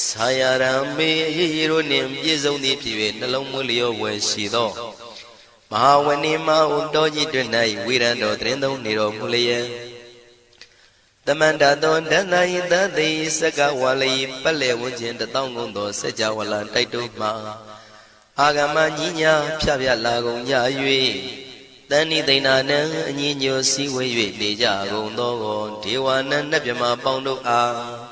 ဆာယရံမေရေရေတို့နှင့်ပြည့်စုံသည်ဖြစ်၍နှလုံးမွေးလျောဝယ်ရှိသောမဟာဝဏိမဟုတောကြီးတွင်၌ဝိရံတော်တရင်သုံးနေတော်မူလျက်တမန္တသောဒန္တယိတသိစကဝါလိပက်လေဝန်းကျင်တသောင်းကုန်သောစကြဝဠာတိုက်တို့မှာအာဂမကြီးညာဖြပြလာကုန်ကြ၍တန်ဤသိဏနံအညီညွတ်စည်းဝေး၍နေကြကုန်သောဒေဝနံနတ်မြမပေါင်းတို့အား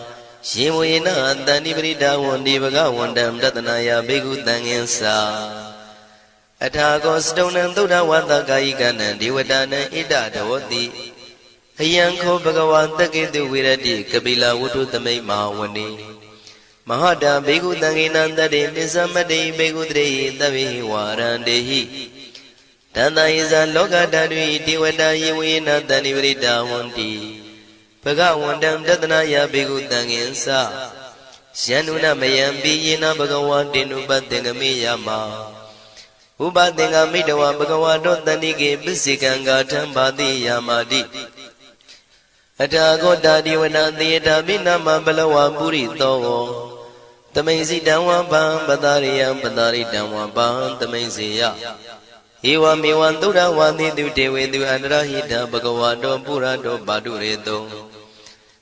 ရှင်ဝေနတန္တိပရိဒါဝန္ဒီဘဂဝန္တံတတနာယဘေကုတံငင်္စာအထာကောစတုံနံသုဒ္ဓဝတ္တကာယိကနံဒေဝတာနံဣဒတဝတိအယံခောဘဂဝါတကေတုဝိရတိကပိလဝတ္ထုသမိတ်မဟာဝနေမဟာတာဘေကုတံငေနံတတေပစ္စမတေဘေကုတရေသဗ္ဗေဝါရန္တေဟိတန္တယဇာလောကဓာတုဒေဝတာယေဝေနတန္တိပရိတာဝန္တိ ဘဂဝန္တံတတနာယဘေကုတံငင်္စယန္နုနမယံပိယေနဘဂဝါတေနုပတေငမေယမဥပသင်္ကမိတဝဘဂဝါတောတန္တိကေပစ္စေကံဂါထံပါတိယာမာတိအထာဂောတာဒီဝနာသေယတာမိနာမဘလဝပုရိသောသမိန်စီတံဝပံပတာရိယံပတာရိတံဝပံသမိန်စီယဧဝမေဝံသုဒ္ဓဝါတိတုတေဝေတုအန္တရဟိတဘဂဝါတောပုရတောပါတုရေတော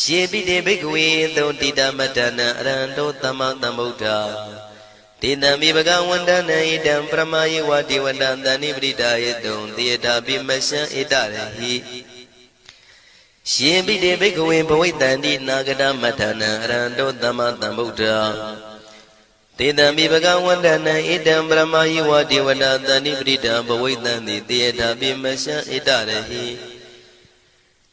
ယေပိတေဘိက္ခဝေသုံတိတမတ္တနံအရဟံတောသမ္မာသမ္ဗုဒ္ဓတေတံမိဘဂဝန္တနံဣတံပရမယေဝတိဝတ္တတဏိပရိဒာယေတုံတေတာပိမရှံဣတရဟိရှင်ပိတေဘိက္ခဝေဘဝိတန္တိနာဂတမတ္တနံအရဟံတောသမ္မာသမ္ဗုဒ္ဓတေတံမိဘဂဝန္တနံဣတံပရမယေဝတိဝတ္တတဏိပရိဒာဘဝိတန္တိတေတာပိမရှံဣတရဟိ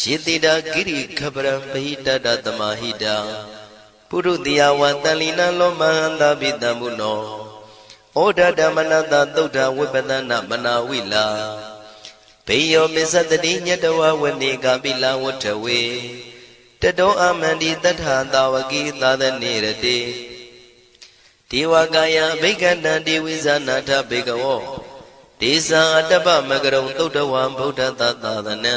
ယေတိတာကိရိခပရံပဟိတတသမဟိတံပုပုရုတိယဝတန်လီနလောမဟန္တာပိတံမုနောဩဒဓမ္မနတသုဒ္ဓဝိပဒနာမနာဝိလာဘေယောမစ္စတတိညတဝဝနေကပိလဝတ္ထဝေတတောအမန္တိတထသာဝကိသာသနေရတိဒေဝကာယဘိက္ခဏံဒီဝိဇာနာထဘေကဝောဒေဇာအတ္တပမကရုံသုဒ္ဓဝံဗုဒ္ဓသာသာသနံ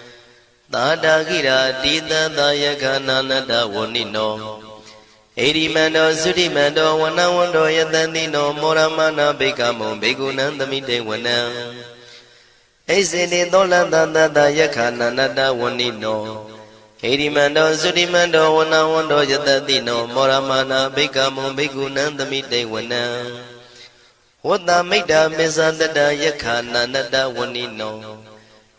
သာတာကိရာတိတသာယကနာနတဝဏိနောဣရိမန္တောသုရိမန္တောဝနဝန္တောယတတိနောမောရမနာဘိကမောဘေကုဏံသမိတေဝနံဣစေတိသောလတတတယခာနန္တဝဏိနောဣရိမန္တောသုရိမန္တောဝနဝန္တောယတတိနောမောရမနာဘိကမောဘေကုဏံသမိတေဝနံဝတ္တမိတ္တာမေဇာတတယခာနန္တဝဏိနော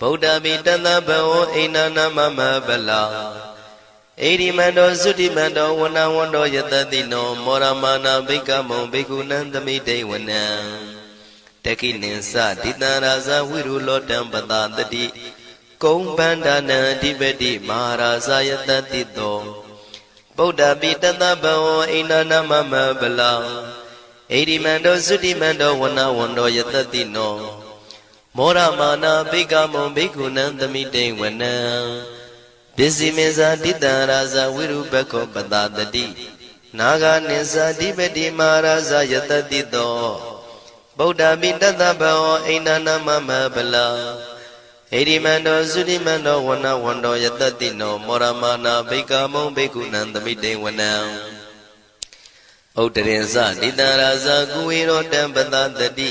ဗုဒ္ဓမိတသဗဝအိနာနာမမဗလာဣရိမန္တောသုတိမန္တောဝနဝန္တောယတတိနောမောရမာနာဘိကမောဘိက္ခုနံသမိတေဝနံတကိနိသဒိတံရာဇဝိရုလောတံပတတတိကုံပန္ဒနာအဓိပတိမဟာရာဇယတတိတောဗုဒ္ဓပိတသဗဝအိနာနာမမဗလာဣရိမန္တောသုတိမန္တောဝနဝန္တောယတတိနော မောရမာနာဘိကမောဘိက္ခုနံသမိတေဝနံပစ္စည်းမေဇာတိတံရာဇဝိရုပခောပတတတိနာဂနိဇာတိပတိမာရာဇယတတိတောဗုဒ္ဓမိတတဘောအိန္ဒနာမမဗလာဣရိမန္တောသုတိမန္တောဝနဝန္တောယတတိနောမောရမနာဘိကမုံဘိက္ခုနံသမိတေဝနံဥဒ္ဒရင်ဇတိတံရာဇကုဝေရောတံပတတတိ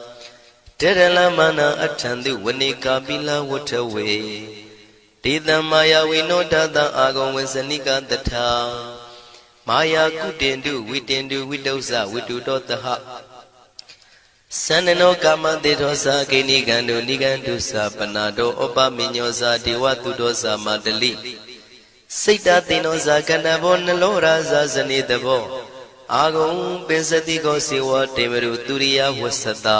တေရလမနာအထံတုဝနေကာပိလဝထဝေဒေသမာယဝိနောတတအာဂုံဝစနိကတထာမာယာကုတင်တုဝိတင်တုဝိတုဇဝိတုတောတဟသန္နနောကာမတေသောသာဂိနိကံတုနိကံတုသာပနာတောဩပမိညောသာဒေဝတုတောသာမတလိစိတ်တသိနောသာကဏဘောနလောရာသာဇနေတဘောအာဂုံပင်စတိကောစေဝတေမရုသူရိယဝဆတာ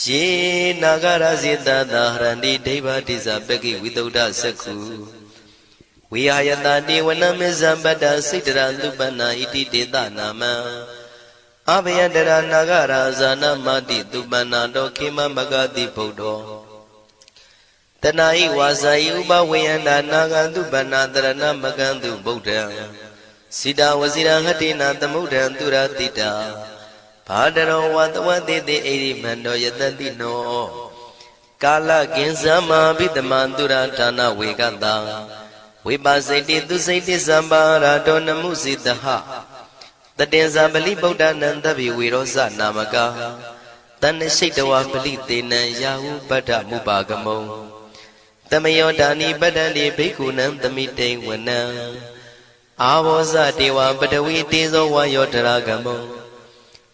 ယေနာဂရဇေတသာဟရန္တိဒိဗ္ဗတိဇပကိဝိတုဒ္ဓစက္ခုဝိဟာယတတိဝနမေဇံပတ္တစိတရသုပနာဣတိတေတနာမံအဘယတရနာဂရာဇာနမတိသူပနာတောခေမမဂတိဗုဒ္ဓောတဏှာဤဝါစာဤဥပဝေယန္တာနာဂန္တုဗန္နာတရဏမကန္တုဗုဒ္ဓံစိတာဝစီရဟတိနာသမုဒ္ဒံသူရတိတာ ဘာတရောဝတဝတိတိအိရိမန္တောယတတိနောကာလကင်ဇမဘိတမန္တုရဌာနဝေကတံဝိပါစိတိသူစိတိသမ္ပါရာတောနမှုစိတဟတတင်္ဇာပလိဗုဒ္ဓနံတဗ္ဗေဝေရောဇနာမကာတဏ္ဍရှိတဝပလိတေနံယာဟုပတ္ထမုပါကမုံတမယောဒါနိပတ္တန္တိဘိက္ခုနံသမိတိဝနံအာဘောဇတေဝပတဝီတေဇောဝါယောတရာကမုံ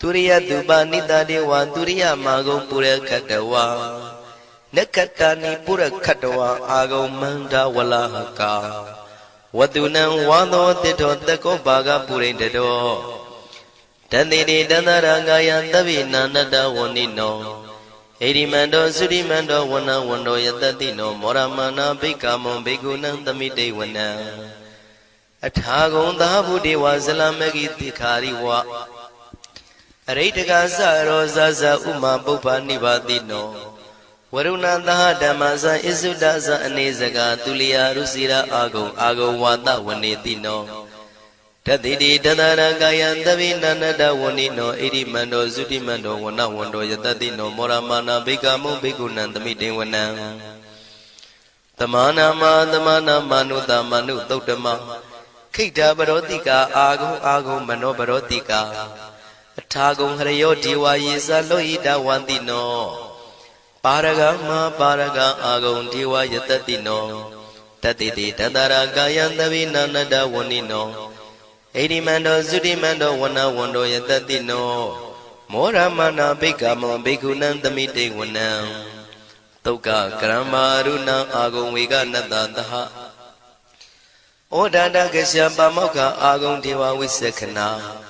သူရိယတုပနိတတေဝသူရိယမာဂုံပုရခတဝါနကတနိပုရခတဝါအာဂုံမန္တဝလဟကာဝတုနံဝါသောတိတောတကောဘာဂပုရိတတောတတိတိတသရကာယသဗ္ဗိနာနတဝဏိနောဣရိမန္တောသုရိမန္တောဝနဝန္တောယတတိနောမောရမနာဘိက္ခမောဘိက္ခုနံသမိတေဝနံအထာဂုံသာဘုဒေဝဇလမဂိတိခာရိဝ အရိတကသရောဇဇဥမာပုပ္ပနိဗ္ဗာတိနောဝရုဏသဟဓမ္မဇဣစုဒဇအနေစကာသူလျာရုစီရာအာဂုံအာဂုံဝါဒဝနေတိနောတတိတိတတရကာယံသဗိနန္တဝဏိနောဣရိမန္တောသုတိမန္တောဝနဝန္တောယတတိနောမောရမာနာဘိကမုဘိကုဏံသမိတေဝနံတမနာမသမနာမနုတမနုသုတ်တမခိတ္တပရောတိကာအာဂုံအာဂုံမနောပရောတိကာ အထာဂုံဟရယောဒီဝါယေသလောဣတဝန္တိနောပါရဂမပါရဂအာဂုံဒီဝယတတိနောတတိတိတတရာကာယံသဗိနန္တဝဏိနောဣရိမန္တောသုတိမန္တောဝနဝန္တောယတတိနောမောရမနာဘိက္ခမောဘိက္ခုနံသမိတေဝနံတုတ်ကကရမရုဏအာဂုံဝေကနတသဟဩဒန္တကရှပါမောက္ခအာဂုံဒေဝဝိသခနာတ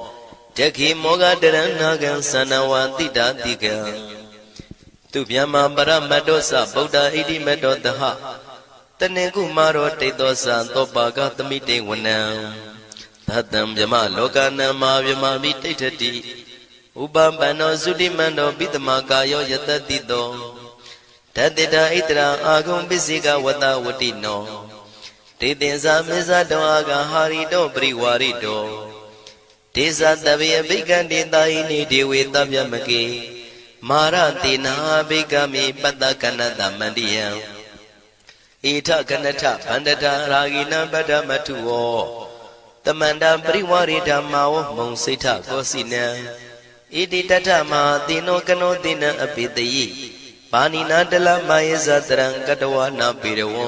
တခိမောဃတရဏကံသနဝတိတာတိကံသူဗျမ္မာပရမတ္တောသဗုဒ္ဓဣတိမတ္တောတဟတနေကုမာရောတိတ်သောသံသောပါကသမိတေဝနံသတ္တံဗျမလောကနံမာဗျမမိတိဋ္ဌတိဥပပန္နောသုတိမန္တောပိတမကာယောယတတိတောတတိတာဣတရာအာဂုံပစ္စေကဝတဝတိနောတေတင်္ဇာမေဇတောအာဂဟာရိတောပရိဝါရိတော ဒေသတဗေအဘိကံတေတာဟိနိဒေဝေတဗျမကေမာရတေနာဘိကမိပတ္တကနတမန္တိယံဣထကနထဗန္တတာရာဂိနံပတ္တမထုဝောတမန္တပရိဝရိဓမ္မာဝမုံစိဋ္ဌကောစီနံဣတိတထမဟာတိနောကနောတိနံအပိတယိပါဏိနာတလမယေဇတရံကတဝနာပေရဝံ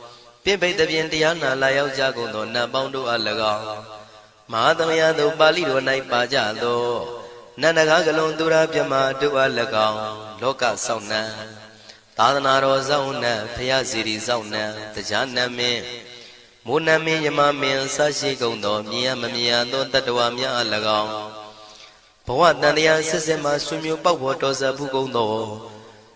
ပြင့်ပိတ်တပြင်းတရားနာလာရောက်ကြကုန်သောနတ်ပေါင်းတို့အား၎င်းမဟာသမယသို့ပါဠိတော်၌ပါကြသောနန္ဒကားကလုံးသူရာမြမတို့အား၎င်းလောကဆောင်နှံသာသနာတော်ဆောင်နှံဖရာစီရီဆောင်နှံတရားနမင်းမိုးနမင်းယမမင်းဆရှိကုန်သောမြင်ရမမြင်ရသောတတ္တဝါများအား၎င်းဘဝတန်တရားဆက်ဆက်မှဆွေမျိုးပေါက်ဖို့တော်ဆက်ဘူးကုန်သော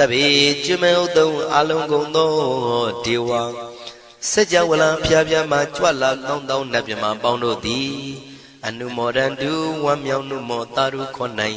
တပိကျွမေဥတုံအလုံးကုန်သောဒေဝစัจ java လံဖျားဖျားမှကြွလာကောင်းသောနတ်မြမပေါင်းတို့သည် အနုမောဒန္တုဝမ်းမြောက်နုမောတာရုခွန်နိုင်